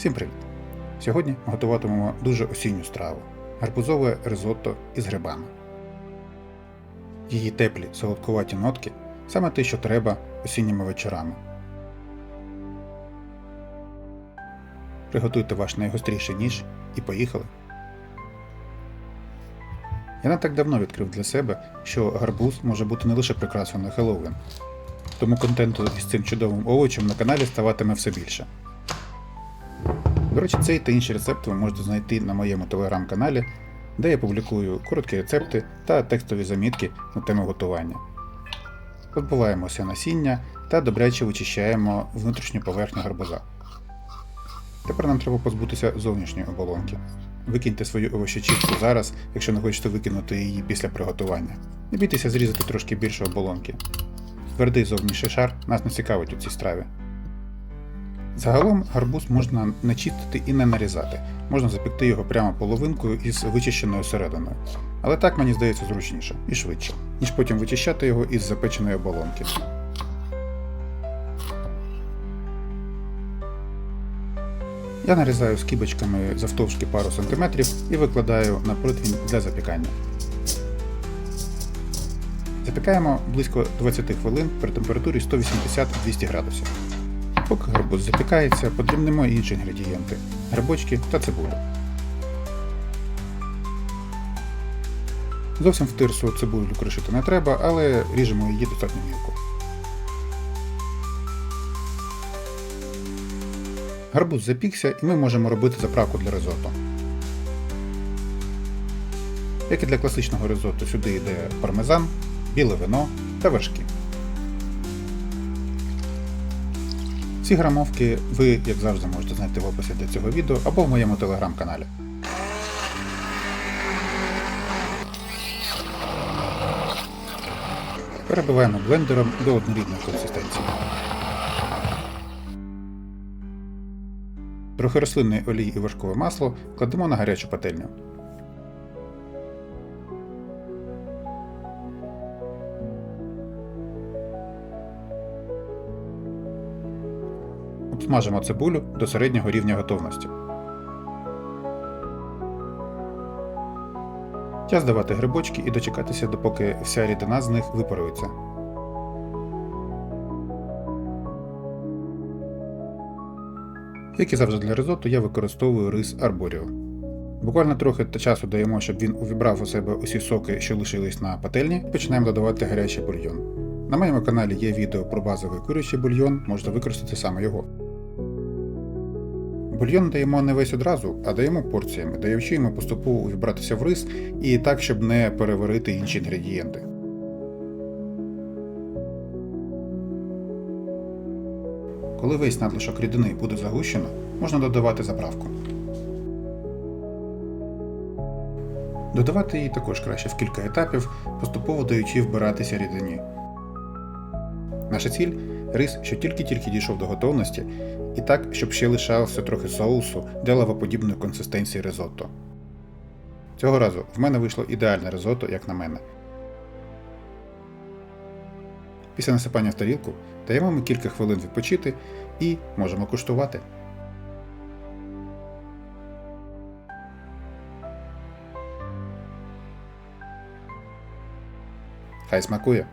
Всім привіт! Сьогодні готуватимемо дуже осінню страву гарбузове ризотто із грибами. Її теплі солодкуваті нотки саме те, що треба осінніми вечорами. Приготуйте ваш найгостріший ніж і поїхали. Я не так давно відкрив для себе, що гарбуз може бути не лише прикрасою на Хеллоуін, тому контенту із цим чудовим овочем на каналі ставатиме все більше. До речі, цей та інші рецепти ви можете знайти на моєму телеграм-каналі, де я публікую короткі рецепти та текстові замітки на тему готування. Позбуваємося насіння та добряче вичищаємо внутрішню поверхню гарбуза. Тепер нам треба позбутися зовнішньої оболонки. Викиньте свою овощечистку зараз, якщо не хочете викинути її після приготування. Не бійтеся зрізати трошки більше оболонки. Твердий зовнішній шар нас не цікавить у цій страві. Загалом гарбуз можна не чистити і не нарізати, можна запекти його прямо половинкою із вичищеною серединою. Але так мені здається зручніше і швидше, ніж потім вичищати його із запеченої оболонки. Я нарізаю скибочками завтовшки пару сантиметрів і викладаю на противень для запікання. Запікаємо близько 20 хвилин при температурі 180-200 градусів. Поки гарбуз запікається, подрібнемо інші інгредієнти грибочки та цибулю. Зовсім в тирсу цибулю кришити не треба, але ріжемо її достатньо мілко. Гарбуз запікся і ми можемо робити заправку для ризотто. Як і для класичного ризотто, сюди йде пармезан, біле вино та вершки. Ці грамовки ви, як завжди, можете знайти в описі до цього відео або в моєму телеграм-каналі. Перебиваємо блендером до однорідної консистенції. Трохи рослинної олії і вершкове масло кладемо на гарячу пательню. Обсмажимо цибулю до середнього рівня готовності. Час давати грибочки і дочекатися, допоки вся рідина з них випарується. Як і завжди для ризотто, я використовую рис арборіо. Буквально трохи часу даємо, щоб він увібрав у себе усі соки, що лишились на пательні, і починаємо додавати гарячий бульйон. На моєму каналі є відео про базовий курячий бульйон, можете використати саме його. Бульйон даємо не весь одразу, а даємо порціями, даючи йому поступово увібратися в рис і так, щоб не переварити інші інгредієнти. Коли весь надлишок рідини буде загущено, можна додавати заправку. Додавати її також краще в кілька етапів, поступово даючи вбиратися рідині. Наша ціль рис, що тільки-тільки дійшов до готовності, і так, щоб ще лишалося трохи соусу для лавоподібної консистенції ризотто. Цього разу в мене вийшло ідеальне ризотто, як на мене. Після насипання в тарілку даємо ми кілька хвилин відпочити і можемо куштувати. Хай смакує!